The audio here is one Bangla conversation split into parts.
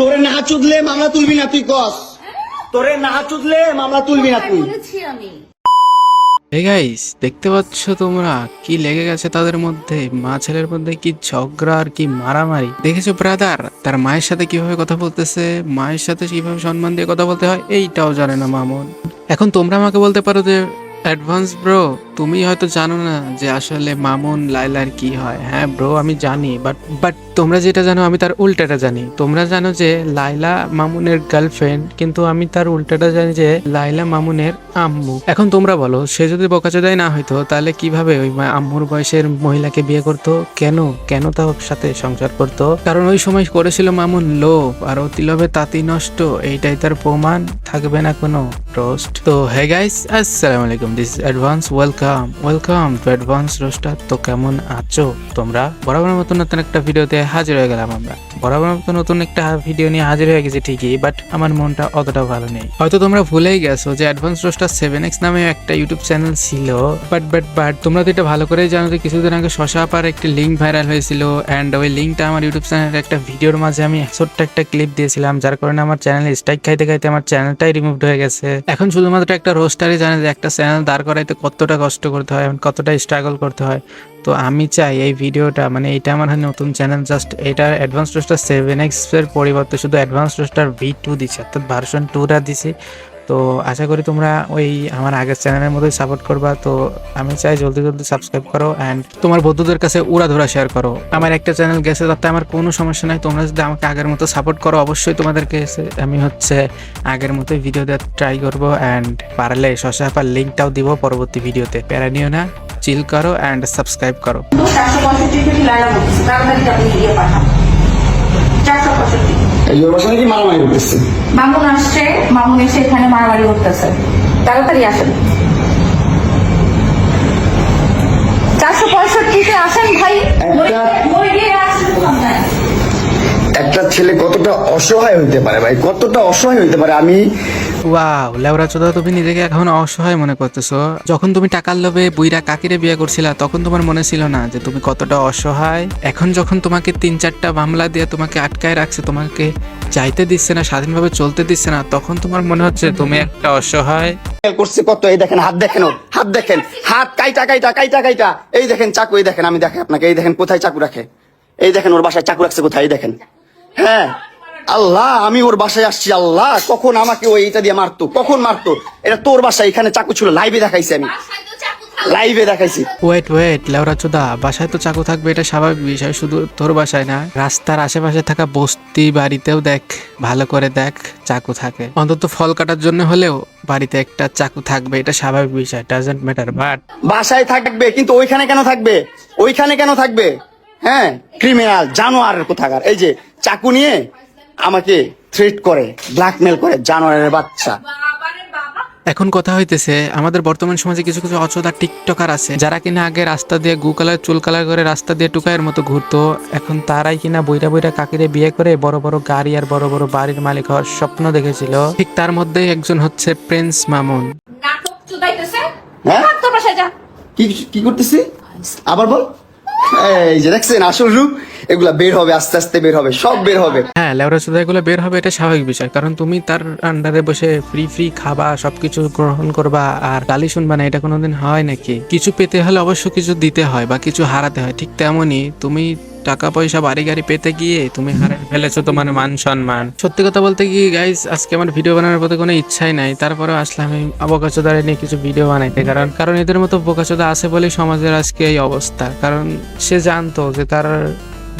তোরে না চুদলে মামলা তুলবি না তুই, কস। তোরে না চুদলে মামলা তুলবি না তুই। গাইস দেখতে পাচ্ছ তোমরা কি লেগে গেছে তাদের মধ্যে? মা ছেলের মধ্যে কি ঝগড়া আর কি মারামারি? দেখেছ ব্রাদার তার মায়ের সাথে কীভাবে কথা বলতেছে? মায়ের সাথে কীভাবে সম্মান দিয়ে কথা বলতে হয়? এইটাও জানে না মামুন। এখন তোমরা আমাকে বলতে পারো যে অ্যাডভান্স ব্রো তুমি হয়তো জানো না যে আসলে মামুন লাইলার কি হয়। হ্যাঁ ব্রো আমি জানি বাট বাট তোমরা যেটা জানো, আমি তার উল্টাটা জানি। তোমরা জানো যে লাইলা মামুনের গার্লফ্রেন্ড কিন্তু আমি তার উল্টাটা জানি যে লাইলা মামুনের আম্মু। এখন তোমরা বলো, সে যদি বোকাচোদাই না হইতো, তাহলে কীভাবে ওই আম্মুর বয়সের মহিলাকে বিয়ে করতো? কেন? কেন তার সাথে সংসার করতো? কারণ ওই সময় করেছিল মামুন লোভ, আর অতি লোভে তাঁতি নষ্ট, এইটাই তার প্রমাণ, থাকবে না কোনো রোস্ট তো হে গাইস আসসালামু আলাইকুম this advance welcome welcome to advance roaster তো কেমন আছো তোমরা? বরাবর মতো নতুন একটা ভিডিওতে হাজির হয়ে গেলাম আমরা। বরাবর মতো নতুন একটা ভিডিও নিয়ে হাজির হয়ে গেছি ঠিকই বাট আমার মনটা অতটা ভালো নেই। হয়তো তোমরা ভুলেই গেছো যে অ্যাডভান্স রোস্টার সেভেন এক্স নামে একটা ইউটিউব চ্যানেল ছিল বাট বাট বাট তোমরা তো এটা ভালো করেই জানো যে কিছুদিন আগে শশা আপার একটি লিঙ্ক ভাইরাল হয়েছিল অ্যান্ড ওই লিঙ্কটা আমার ইউটিউব চ্যানেলের একটা ভিডিওর মাঝে আমি ছোট্ট একটা ক্লিপ দিয়েছিলাম, যার কারণে আমার চ্যানেলে স্ট্রাইক খাইতে খাইতে আমার চ্যানেলটাই রিমুভড হয়ে গেছে। এখন শুধুমাত্র একটা রোস্টারই জানে যে একটা চ্যানেল দাঁড় করাইতে কতটা কষ্ট করতে হয়, কতটা স্ট্রাগল করতে হয়। তো আমি চাই এই ভিডিওটা মানে এটা আমার নতুন চ্যানেল জাস্ট এটা অ্যাডভান্স রোস্টার সেভেন এক্সের পরিবর্তে শুধু অ্যাডভান্স রোস্টার ভি টু দিচ্ছে, অর্থাৎ ভার্সন টুটা দিছি তো আশা করি তোমরা ওই আমার আগের চ্যানেলের মতোই সাপোর্ট করবা। তো আমি চাই জলদি জলদি সাবস্ক্রাইব করো অ্যান্ড তোমার বন্ধুদের কাছে উড়া ধরা শেয়ার করো। আমার একটা চ্যানেল গেছে, তাতে আমার কোনো সমস্যা নাই। তোমরা যদি আমাকে আগের মতো সাপোর্ট করো, অবশ্যই তোমাদেরকে আমি হচ্ছে আগের মতোই ভিডিও দেওয়ার ট্রাই করব। অ্যান্ড পারলে শশা আপার লিঙ্কটাও দিব পরবর্তী ভিডিওতে প্যারা নিও না। মারামারি করতেছে। মামুন আসছে মামুন এসে এখানে মারামারি করতেছে। তাড়াতাড়ি আসেন। চারশো পঁয়ষট্টিতে আসেন ভাই। একটা- ছেলে কতটা অসহায় হইতে পারে ভাই? কতটা অসহায় হইতে পারে? আমি ওয়াও চোদা তুমি নিজেকে এখন অসহায় মনে করতেছো। যখন তুমি টাকার লোভে বুইরা কাকিরে বিয়ে করছিলা তখন তোমার মনে ছিল না যে তুমি কতটা অসহায়। এখন যখন তোমাকে তিন চারটা মামলা দিয়ে তোমাকে আটকায় রাখছে তোমাকে চাইতে দিচ্ছে না স্বাধীনভাবে চলতে দিচ্ছে না তখন তোমার মনে হচ্ছে তুমি একটা অসহায়। করছে কত? এই দেখেন হাত দেখেন ওর হাত দেখেন। হাত কাইটা কাইটা কাইটা কাইটা। এই দেখেন চাকু এই দেখেন আমি দেখেন আপনাকে এই দেখেন কোথায় চাকু রাখে? এই দেখেন ওর বাসায় চাকু রাখছে কোথায়? এই দেখেন। হ্যাঁ। আল্লাহ আমি ওর বাসায় আসছি আল্লাহ কখন আমাকে ওই এইটা দিয়ে মারতো কখন মারতো? এটা তোর বাসায় এখানে চাকু ছিল লাইভে দেখাইছি আমি। লাইভে দেখাইছি। ওয়েট ওয়েট লেওরা চোদা বাসায় তো চাকু থাকবে এটা স্বাভাবিক বিষয় শুধু তোর বাসায় না। রাস্তার আশেপাশে থাকা বস্তি বাড়িতেও দেখ ভালো করে দেখ চাকু থাকে। অন্তত ফল কাটার জন্য হলেও বাড়িতে একটা চাকু থাকবে এটা স্বাভাবিক বিষয় ডাজেন্ট ম্যাটার বাট বাসায় থাকবে কিন্তু ওইখানে কেন থাকবে? ওইখানে কেন থাকবে? হ্যাঁ ক্রিমিনাল জানোয়ার কোথাকার এই যে চাকু নিয়ে আমাকে থ্রেট করে ব্ল্যাকমেল করে জানোয়ারের বাচ্চা। এখন কথা হইতেছে আমাদের বর্তমান সমাজে কিছু কিছু অচোদা টিকটকার আছে যারা কিনা আগে রাস্তা দিয়ে গু কালার চুল কালার করে রাস্তা দিয়ে টুকায়ের মতো ঘুরতো এখন তারাই কিনা বইরা বইরা কাকিরে বিয়ে করে বড় বড় গাড়ি আর বড় বড় বাড়ির মালিক হওয়ার স্বপ্ন দেখেছিল। ঠিক তার মধ্যেই একজন হচ্ছে প্রিন্স মামুন। হ্যাঁ? কি কি করতেছি? আবার বল। এই যে দেখছেন, আসল রূপ, এগুলা বের হবে, আস্তে আস্তে বের হবে, সব বের হবে। হ্যাঁ লেবরা এগুলো বের হবে, এটা স্বাভাবিক বিষয়। কারণ তুমি তার আন্ডারে বসে ফ্রি ফ্রি খাবা, সবকিছু গ্রহণ করবা, আর গালি শুনবা না, এটা কোনোদিন হয় নাকি? কিছু পেতে হলে অবশ্য কিছু দিতে হয় বা কিছু হারাতে হয়, ঠিক তেমনই তুমি টাকা পয়সা বাড়ি গাড়ি পেতে গিয়ে তুমি হারিয়ে ফেলেছো তোমার মান সম্মান। সত্যি কথা বলতে কি গাইস আজকে আমার ভিডিও বানানোর প্রতি কোনো ইচ্ছাই নাই। তারপরে আসলে আমি বোকাচোদারে নিয়ে কিছু ভিডিও বানাইতে, কারণ কারণ এদের মতো বোকাচোদা আছে বলেই সমাজের আজকে এই অবস্থা। কারণ সে জানতো যে তার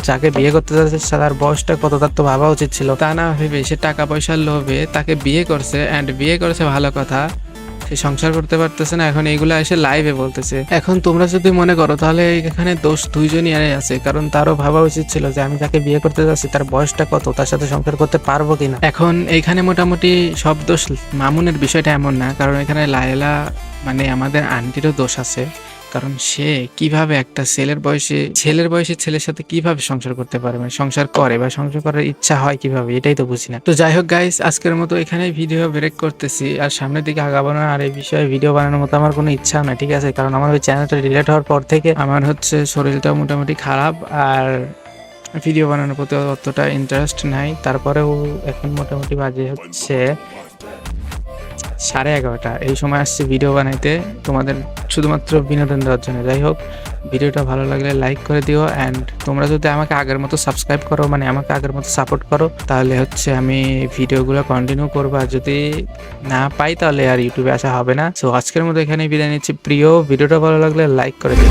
যাকে বিয়ে করতে যাচ্ছে তার বয়সটা কত, তার তো ভাবা উচিত ছিল। তা না ভেবে সে টাকা পয়সার লোভে তাকে বিয়ে করছে অ্যান্ড বিয়ে করেছে ভালো কথা। সংসার করতে পারতেছে না, এখন এইগুলো এসে লাইভে বলতেছে। এখন তোমরা যদি মনে করো, তাহলে এখানে দোষ দুইজনই আছে, কারণ তারও ভাবা উচিত ছিল যে আমি তাকে বিয়ে করতে যাচ্ছি, তার বয়সটা কত, তার সাথে সংসার করতে পারব কিনা। এখন এইখানে মোটামুটি সব দোষ মামুনের বিষয়টা এমন না, কারণ এখানে লায়লা মানে আমাদের আন্টিরও দোষ আছে। কারণ সে কীভাবে একটা ছেলের বয়সে ছেলের বয়সে ছেলের সাথে কীভাবে সংসার করতে পারে? মানে সংসার করে বা সংসার করার ইচ্ছা হয় কীভাবে? এটাই তো বুঝি না। তো যাই হোক গাইস আজকের মতো এখানে ভিডিও ব্রেক করতেছি। আর সামনের দিকে আগাবো না, আর এই বিষয়ে ভিডিও বানানোর মতো আমার কোনো ইচ্ছা না ঠিক আছে? কারণ আমার ওই চ্যানেলটা রিলেট হওয়ার পর থেকে আমার হচ্ছে শরীরটা মোটামুটি খারাপ, আর ভিডিও বানানোর প্রতি অতটা ইন্টারেস্ট নাই। তারপরেও এখন মোটামুটি বাজে হচ্ছে সাড়ে এগারোটা। এই সময় আসছে ভিডিও বানাইতে। তোমাদের শুধুমাত্র বিনোদন দেওয়ার জন্য। যাই হোক, ভিডিওটা ভালো লাগলে লাইক করে দিও অ্যান্ড তোমরা যদি আমাকে আগের মতো সাবস্ক্রাইব করো মানে আমাকে আগের মতো সাপোর্ট করো, তাহলে হচ্ছে আমি ভিডিওগুলো কন্টিনিউ করব। আর যদি না পাই, তাহলে আর ইউটিউবে আসা হবে না। সো আজকের মতো এখানে বিদায় নিচ্ছি। প্রিয়, ভিডিওটা ভালো লাগলে লাইক করে দিও।